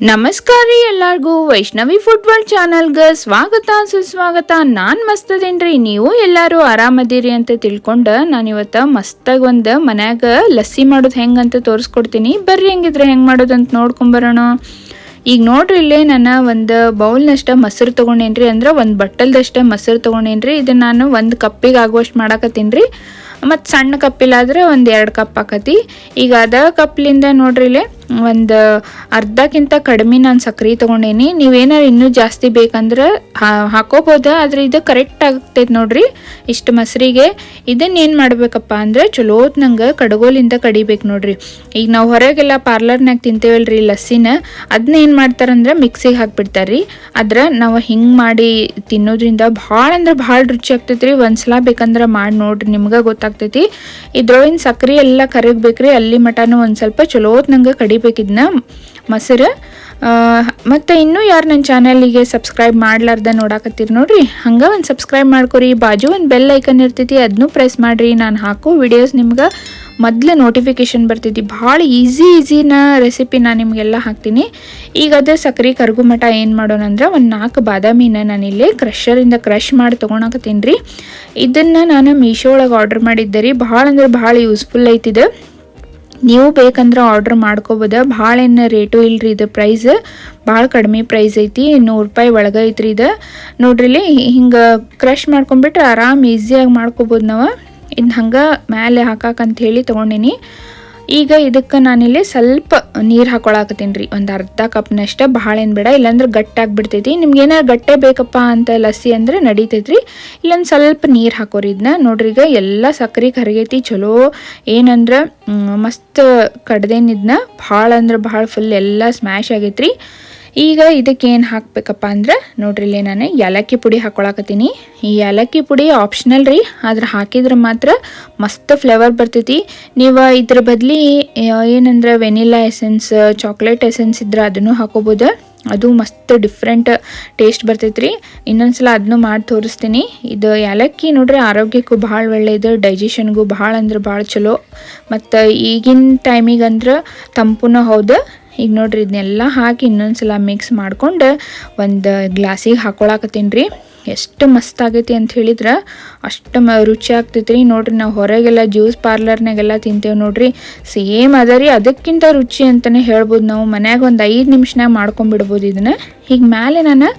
ನಮಸ್ಕಾರ ರೀ ಎಲ್ಲಾರ್ಗೂ. ವೈಷ್ಣವಿ ವರ್ಲ್ಡ್ ಚಾನಲ್ಗೆ ಸ್ವಾಗತ, ಸುಸ್ವಾಗತ. ನಾನು ಮಸ್ತದೇನ್ರಿ, ನೀವು ಎಲ್ಲರೂ ಆರಾಮದಿರಿ ಅಂತ ತಿಳ್ಕೊಂಡು ನಾನು ಇವತ್ತು ಮಸ್ತಾಗಿ ಒಂದು ಮನ್ಯಾಗ ಲಸ್ಸಿ ಮಾಡೋದು ಹೆಂಗಂತ ತೋರಿಸ್ಕೊಡ್ತೀನಿ. ಬರ್ರಿ ಹೆಂಗಿದ್ರೆ ಹೆಂಗೆ ಮಾಡೋದಂತ ನೋಡ್ಕೊಂಬರೋಣ ಈಗ ನೋಡ್ರಿ ಇಲ್ಲೇ ನಾನು ಒಂದು ಬೌಲ್ನಷ್ಟ ಮೊಸರು ತೊಗೊಂಡೇನ್ರಿ ಅಂದ್ರೆ ಒಂದು ಬಟ್ಟಲ್ದಷ್ಟೇ ಮೊಸರು ತೊಗೊಂಡೇನ್ರಿ. ಇದನ್ನು ನಾನು ಒಂದು ಕಪ್ಪಿಗೆ ಆಗುವಷ್ಟು ಮಾಡಾಕತ್ತೀನಿ. ರೀ ಮತ್ತು ಸಣ್ಣ ಕಪ್ಪಿಲಾದ್ರೆ ಒಂದು ಎರಡು ಕಪ್ ಹಾಕತಿ ಈಗ ಅದ ಕಪ್ಲಿಂದ ನೋಡ್ರಿ ಇಲ್ಲಿ ಒಂದು ಅರ್ಧಕ್ಕಿಂತ ಕಡಿಮೆ ನಾನು ಸಕ್ಕರೆ ತೊಗೊಂಡೇನಿ. ನೀವೇನಾರು ಇನ್ನೂ ಜಾಸ್ತಿ ಬೇಕಂದ್ರೆ ಹಾಕೋಬೋದು? ಆದರೆ ಇದು ಕರೆಕ್ಟ್ ಆಗ್ತೈತೆ ನೋಡ್ರಿ ಇಷ್ಟು ಮೊಸರಿಗೆ. ಇದನ್ನ ಏನು ಮಾಡ್ಬೇಕಪ್ಪ ಅಂದ್ರೆ ಚಲೋ ನಂಗೆ ಕಡಗೋಲಿಂದ ಕಡಿಬೇಕು ನೋಡ್ರಿ. ಈಗ ನಾವು ಹೊರಗೆಲ್ಲ ಪಾರ್ಲರ್ನಾಗ ತಿಂತೇವಲ್ರಿ ಲಸ್ಸಿನ. ಅದನ್ನ ಏನು ಮಾಡ್ತಾರಂದ್ರೆ ಮಿಕ್ಸಿಗೆ ಹಾಕ್ಬಿಡ್ತಾರೆ ರೀ ಆದ್ರೆ ನಾವು ಹಿಂಗೆ ಮಾಡಿ ತಿನ್ನೋದ್ರಿಂದ ಭಾಳ ಅಂದ್ರೆ ಭಾಳ ರುಚಿ ಆಗ್ತೈತೆ ರೀ ಒಂದ್ಸಲ ಬೇಕಂದ್ರೆ ಮಾಡಿ ನೋಡ್ರಿ, ನಿಮ್ಗೆ ಗೊತ್ತಾಗ್ತೈತಿ. ಇದ್ರೊಳಗಿನ ಸಕ್ಕರೆ ಎಲ್ಲ ಕರಗಬೇಕ್ರಿ. ಅಲ್ಲಿ ಮಟನೂ ಒಂದು ಸ್ವಲ್ಪ ಚಲೋತ್ ನಂಗೆ ಕಡಿಬೇಕಿದ್ನ ಮೊಸರು. ಮತ್ತು ಇನ್ನೂ ಯಾರು ನನ್ನ ಚಾನಲಿಗೆ ಸಬ್ಸ್ಕ್ರೈಬ್ ಮಾಡ್ಲಾರ್ದ ನೋಡಾಕತ್ತೀರಿ ನೋಡ್ರಿ. ಹಂಗೆ ಒಂದು ಸಬ್ಸ್ಕ್ರೈಬ್ ಮಾಡ್ಕೊರಿ. ಬಾಜು ಒಂದು ಬೆಲ್ ಐಕನ್ ಇರ್ತೈತಿ ಅದನ್ನೂ ಪ್ರೆಸ್ ಮಾಡಿರಿ. ನಾನು ಹಾಕೋ ವಿಡಿಯೋಸ್ ನಿಮ್ಗೆ ಮೊದಲು ನೋಟಿಫಿಕೇಶನ್ ಬರ್ತೈತಿ ಭಾಳ ಈಸಿ ಈಸಿನ ರೆಸಿಪಿ ನಾನು ನಿಮಗೆಲ್ಲ ಹಾಕ್ತೀನಿ. ಈಗ ಅದು ಸಕ್ರೆ ಕರ್ಗು ಮಠ ಏನು ಮಾಡೋಣ ಅಂದ್ರೆ ಒಂದು ನಾಲ್ಕು ಬಾದಾಮಿನ ನಾನಿಲ್ಲಿ ಕ್ರಷರಿಂದ ಕ್ರಷ್ ಮಾಡಿ ತೊಗೊಳಕತ್ತೀನಿ ರೀ. ಇದನ್ನು ನಾನು ಮೀಶೋ ಒಳಗೆ ಆರ್ಡ್ರ್ ಮಾಡಿದ್ದೆ ರೀ. ಭಾಳ ಅಂದ್ರೆ ಭಾಳ ಯೂಸ್ಫುಲ್ ಐತಿದೆ ನೀವು ಬೇಕಂದ್ರೆ ಆರ್ಡ್ರ್ ಮಾಡ್ಕೋಬೋದ. ಭಾಳ ಏನು ರೇಟು ಇಲ್ರಿ ಇದು ಪ್ರೈಸ್ ಭಾಳ ಕಡಿಮೆ ಪ್ರೈಸ್ ಐತಿ. ನೂರು ರೂಪಾಯಿ ಒಳಗೆ ಐತ್ರಿ ಇದು. ನೋಡ್ರಿಲಿ ಹಿಂಗೆ ಕ್ರಷ್ ಮಾಡ್ಕೊಂಬಿಟ್ರೆ ಆರಾಮ್ ಈಸಿಯಾಗಿ ಮಾಡ್ಕೋಬೋದು ನಾವು. ಇನ್ನು ಹಂಗೆ ಮೇಲೆ ಹಾಕಾಕಂತ ಹೇಳಿ ತೊಗೊಂಡಿನಿ. ಈಗ ಇದಕ್ಕೆ ನಾನಿಲ್ಲಿ ಸ್ವಲ್ಪ ನೀರು ಹಾಕೊಳಕತ್ತೀನಿ ರೀ. ಒಂದು ಅರ್ಧ ಕಪ್ನಷ್ಟೇ ಭಾಳ ಏನು ಬೇಡ, ಇಲ್ಲಾಂದ್ರೆ ಗಟ್ಟಾಗ್ಬಿಡ್ತೈತಿ ನಿಮ್ಗೆ ಏನಾರು ಗಟ್ಟೆ ಬೇಕಪ್ಪ ಅಂತ ಲಸ್ಸಿ ಅಂದ್ರೆ ನಡೀತೈತ್ರಿ. ಇಲ್ಲೊಂದು ಸ್ವಲ್ಪ ನೀರು ಹಾಕೋರಿ ಇದನ್ನ ನೋಡ್ರಿ ಈಗ ಎಲ್ಲ ಸಕ್ರೆ ಕರಗೈತಿ, ಚಲೋ ಏನಂದ್ರೆ ಮಸ್ತ್ ಕಡ್ದೇನಿದ್ನ ಭಾಳ ಅಂದ್ರೆ ಭಾಳ ಫುಲ್ ಎಲ್ಲ ಸ್ಮ್ಯಾಶ್ ಆಗೈತ್ರಿ. ಈಗ ಇದಕ್ಕೆ ಏನು ಹಾಕಬೇಕಪ್ಪ ಅಂದ್ರೆ, ನೋಡ್ರಿ ಇಲ್ಲಿ ನಾನು ಏಲಕ್ಕಿ ಪುಡಿ ಹಾಕೊಳಕತ್ತೀನಿ. ಈ ಏಲಕ್ಕಿ ಪುಡಿ ಆಪ್ಷನಲ್ ರೀ, ಆದ್ರೆ ಹಾಕಿದ್ರೆ ಮಾತ್ರ ಮಸ್ತ್ ಫ್ಲೇವರ್ ಬರ್ತೈತಿ. ನೀವು ಇದ್ರ ಬದಲಿ ಏನಂದ್ರೆ ವೆನಿಲಾ ಎಸೆನ್ಸ್ ಚಾಕ್ಲೇಟ್ ಎಸೆನ್ಸ್ ಇದ್ರೆ ಅದನ್ನು ಹಾಕೋಬೋದು. ಅದು ಮಸ್ತ್ ಡಿಫ್ರೆಂಟ್ ಟೇಸ್ಟ್ ಬರ್ತೈತ್ರಿ. ಇನ್ನೊಂದ್ಸಲ ಅದನ್ನು ಮಾಡಿ ತೋರಿಸ್ತೀನಿ. ಇದು ಏಲಕ್ಕಿ ನೋಡ್ರಿ ಆರೋಗ್ಯಕ್ಕೂ ಭಾಳ ಒಳ್ಳೆಯದು ಡೈಜೆಷನ್ಗೂ ಭಾಳ ಅಂದ್ರೆ ಭಾಳ ಚಲೋ. ಮತ್ತು ಈಗಿನ ಟೈಮಿಗೆ ಅಂದ್ರೆ ತಂಪುನೂ ಹೌದು. ಈಗ ನೋಡ್ರಿ ಇದನ್ನೆಲ್ಲ ಹಾಕಿ ಇನ್ನೊಂದ್ಸಲ ಮಿಕ್ಸ್ ಮಾಡ್ಕೊಂಡು ಒಂದು ಗ್ಲಾಸಿಗೆ ಹಾಕೊಳಕತ್ತೀನಿ ರೀ. ಎಷ್ಟು ಮಸ್ತ್ ಆಗೈತಿ ಅಂತ ಹೇಳಿದ್ರೆ ಅಷ್ಟು ಮ ರುಚಿ ಆಗ್ತೈತಿ ರೀ ನೋಡ್ರಿ, ನಾವು ಹೊರಗೆಲ್ಲ ಜ್ಯೂಸ್ ಪಾರ್ಲರ್ನಾಗೆಲ್ಲ ತಿಂತೇವೆ ನೋಡ್ರಿ. ಸೇಮ್ ಅದ ರೀ, ಅದಕ್ಕಿಂತ ರುಚಿ ಅಂತಲೇ ಹೇಳ್ಬೋದು ನಾವು. ಮನ್ಯಾಗ ಒಂದು ಐದು ನಿಮಿಷನಾಗ ಮಾಡ್ಕೊಂಬಿಡ್ಬೋದು ಇದನ್ನು. ಈಗ ಮೇಲೆ ನಾನು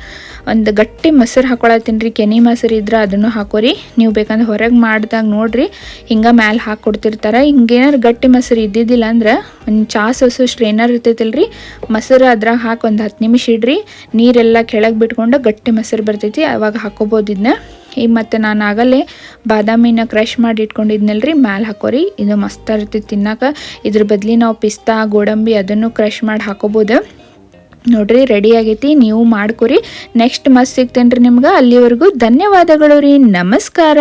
ಒಂದು ಗಟ್ಟಿ ಮೊಸರು ಹಾಕೊಳತ್ತೀನಿ ರೀ. ಕೆನಿ ಮೊಸರು ಇದ್ರೆ ಅದನ್ನು ಹಾಕೋರಿ. ನೀವು ಬೇಕಂದ್ರೆ ಹೊರಗೆ ಮಾಡಿದಾಗ ನೋಡ್ರಿ. ಹಿಂಗೆ ಮ್ಯಾಲೆ ಹಾಕ್ಕೊಡ್ತಿರ್ತಾರೆ ಹಿಂಗೇನಾರು ಗಟ್ಟಿ ಮೊಸರು ಇದ್ದಿದ್ದಿಲ್ಲ ಅಂದ್ರೆ ಒಂದು ಚಾ ಸೊಸು ಸ್ಟ್ರೇನರ್ ರೀ ಮೊಸರು ಅದ್ರಾಗ ಹಾಕಿ ಒಂದು ಹತ್ತು ನಿಮಿಷ ಇಡ್ರಿ. ನೀರೆಲ್ಲ ಕೆಳಗೆ ಬಿಟ್ಕೊಂಡು ಗಟ್ಟಿ ಮೊಸರು ಬರ್ತೈತಿ. ಅವಾಗ ಹಾಕೋಬೋದು ಇದನ್ನ ಈಗ ಮತ್ತು ನಾನು ಆಗಲ್ಲೇ ಬಾದಾಮಿನ ಕ್ರಷ್ ಮಾಡಿ ಇಟ್ಕೊಂಡಿದ್ನಲ್ರಿ, ಮ್ಯಾಲೆ ಹಾಕೋರಿ. ಇದು ಮಸ್ತ್ ಇರ್ತೈತಿ ತಿನ್ನಕ್ಕೆ ಇದ್ರ ಬದಲಿ ನಾವು ಪಿಸ್ತಾ, ಗೋಡಂಬಿ ಅದನ್ನು ಕ್ರಷ್ ಮಾಡಿ ಹಾಕೋಬೋದು. ನೋಡ್ರಿ ರೆಡಿ ಆಗೈತಿ. ನೀವು ಮಾಡ್ಕೊರಿ. ನೆಕ್ಸ್ಟ್ ಮಸ್ತ್ ಸಿಗ್ತೇನೆ ರೀ ನಿಮ್ಗೆ. ಅಲ್ಲಿವರೆಗೂ ಧನ್ಯವಾದಗಳು ರೀ. ನಮಸ್ಕಾರ.